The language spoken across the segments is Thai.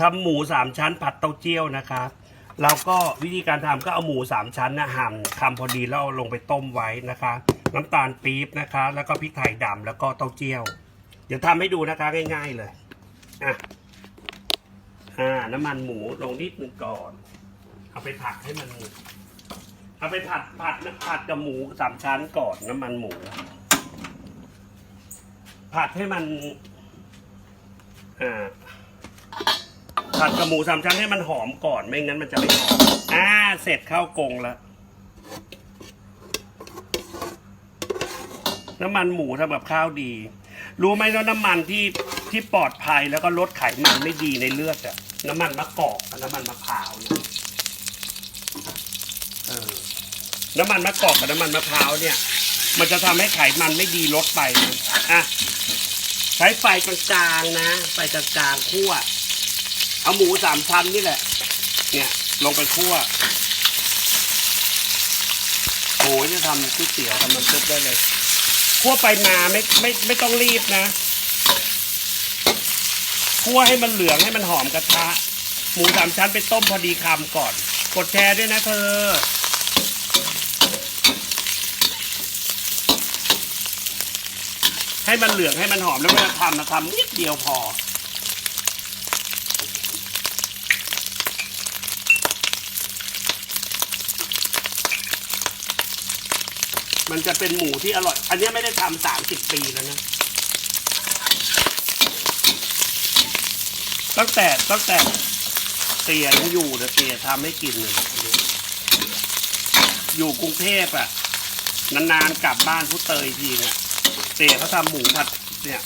ทำหมูสามชั้นผัดเต้าเจี้ยวนะครับเราก็วิธีการทำก็เอาหมูสามชั้นนะหั่นคำพอดีแล้วเอาลงไปต้มไว้นะคะ น้ำตาลปี๊บนะคะ แล้วก็พริกไทยดำแล้วก็เต้าเจี้ยว เดี๋ยวทำให้ดูนะคะง่าย ๆเลยอะอ่าน้ำมันหมูลงนิดนึงก่อน เอาไปผัดให้มันเอาไปผัดผัดผัดกับหมูสามชั้นก่อนน้ำมันหมู ผัดให้มันอ่า ผัดกับหมูสามชั้นให้มันหอมก่อนไม่งั้นมันจะไม่หอมอ่าเสร็จข้าวกงแล้วน้ำมันหมูทำกับข้าวดี รู้ไหมว่าน้ำมันที่ที่ปลอดภัยแล้วก็ลดไขมันไม่ดีในเลือดอะน้ำมันมะกอกกับน้ำมันมะพร้าวเนี่ยเออน้ำมันมะกอกกับน้ำมันมะพร้าวเนี่ย มันจะทำให้ไขมันไม่ดีลดไปอะใช้ไฟกลางๆนะไฟกลางๆคั่ว เอาหมูสามชั้นนี่แหละ เนี่ยลงไปคั่วโอ้ยจะทำก๋วยเตี๋ยวทำน้ำซุปได้เลยคั่วไปมาไม่ไม่ไม่ต้องรีบนะคั่วให้มันเหลืองให้มันหอมกระทะ หมูสามชั้นไปต้มพอดีคำก่อน กดแชร์ด้วยนะเธอให้มันเหลืองให้มันหอมแล้วเวลาทำนะทำนิดเดียวพอ มันจะเป็นหมูที่อร่อย อันนี้ไม่ได้ทำสามสิบปีแล้วนะ ตั้งแต่ตั้งแต่เตียยังอยู่นะเตียทำให้กินเลย อยู่กรุงเทพอะนานๆกลับบ้านผู้เตยทีเนี่ยเตียเขาทำหมูผัดเนี่ย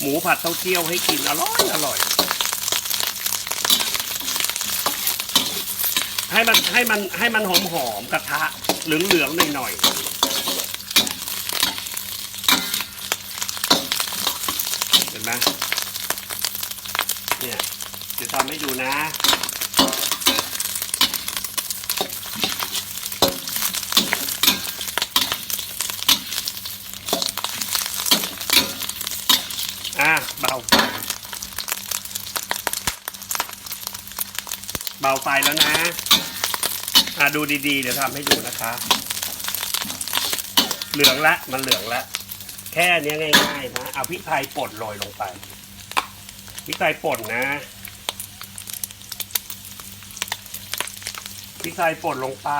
หมูผัดเต้าเจี้ยวให้กินอร่อยอร่อย ให้มันให้มันให้มันหอมหอมๆกระทะเหลืองๆหน่อยๆ ห็นไหมเนี่ยจะทำให้ดูนะอะเบาเบาไฟแล้วนะอะดูดีๆ เดี๋ยวทำให้ดูนะคะ เหลืองละ มันเหลืองละ แค่เนี้ยง่ายๆนะเอาพริกไทยป่นโรยลงไปพริกไทยป่นนะพริกไทยป่นลงไป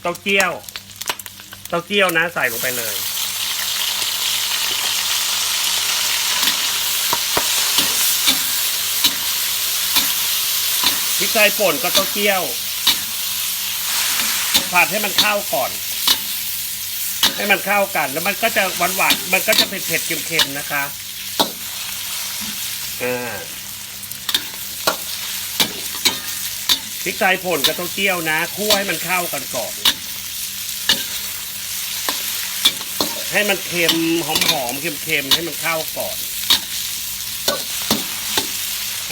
เต้าเจี้ยวเต้าเจี้ยวนะ ใส่ลงไปเลยพริกไทยป่นก็เต้าเจี้ยวผัดให้มันเข้าก่อน ให้มันเข้ากัน แล้วมันก็จะหวานหวานมันก็จะเผ็ดเผ็ดเค็มๆนะคะอ่าพริกไทยป่นกับเต้าเจี้ยวนะคั่วให้มันเข้ากันก่อนให้มันเค็มหอมๆเค็มๆให้มันเข้าก่อน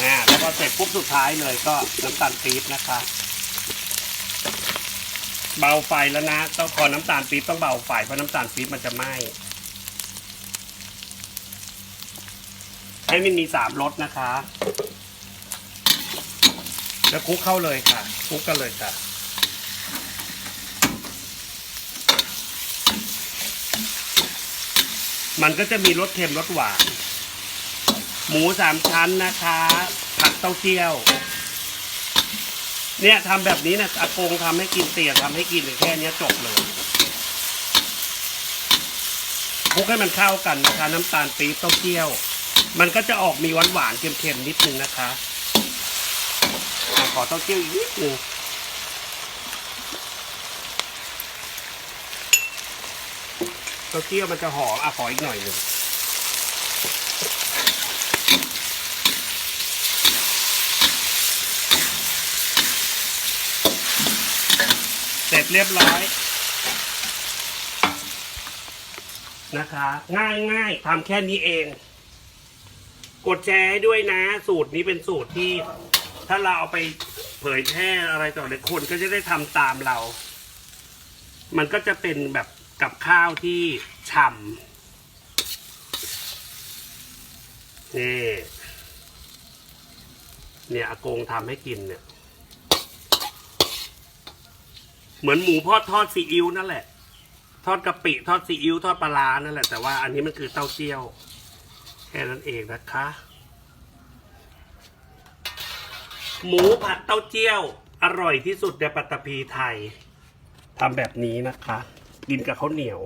อ่าแล้วพอเสร็จปุ๊บสุดท้ายเลยก็น้ำตาลปี๊บนะคะ เบาไฟแล้วนะต้องพอน้ำตาลปี๊บต้องเบาไฟเพราะน้ำตาลปี๊บมันจะไหม้ให้มันมีสามรสนะคะ แล้วคลุกเข้าเลยค่ะคลุกกันเลยค่ะมันก็จะมีรสเค็มรสหวาน หมูสามชั้นนะคะ ผัดเต้าเจี้ยว เนี่ยทำแบบนี้นะอากงทำให้กินเตี๋ยทำให้กินแค่เนี้ยจบเลยคลุกให้มันเข้ากันนะคะ น้ำตาลปี๊บเต้าเจี้ยว มันก็จะออกมีหวานหวานๆเค็มๆนิดนึงนะคะอะขอเต้าเจี้ยวอีกนิดนึงเต้าเจี้ยวมันจะหอมอะขออีกหน่อยหนึ่ง เสร็จเรียบร้อย นะคะ ง่ายง่ายทำแค่นี้เอง กดแชร์ให้ด้วยนะ สูตรนี้เป็นสูตรที่ ถ้าเราเอาไปเผยแพร่อะไรต่อเลยคนก็จะได้ทำตามเรา มันก็จะเป็นแบบกับข้าวที่ฉ่ำนี่เนี่ยอากงทำให้กินเนี่ย เหมือนหมูพอดทอดซีอิ๊วนั่นแหละ ทอดกะปิทอดซีอิ๊วทอดปลาร้านั่นแหละแต่ว่าอันนี้มันคือเต้าเจี้ยว แค่นั้นเองนะคะ หมูผัดเต้าเจี้ยว อร่อยที่สุดในปัตตภีไทยทำแบบนี้นะคะ กินกับข้าวเหนียว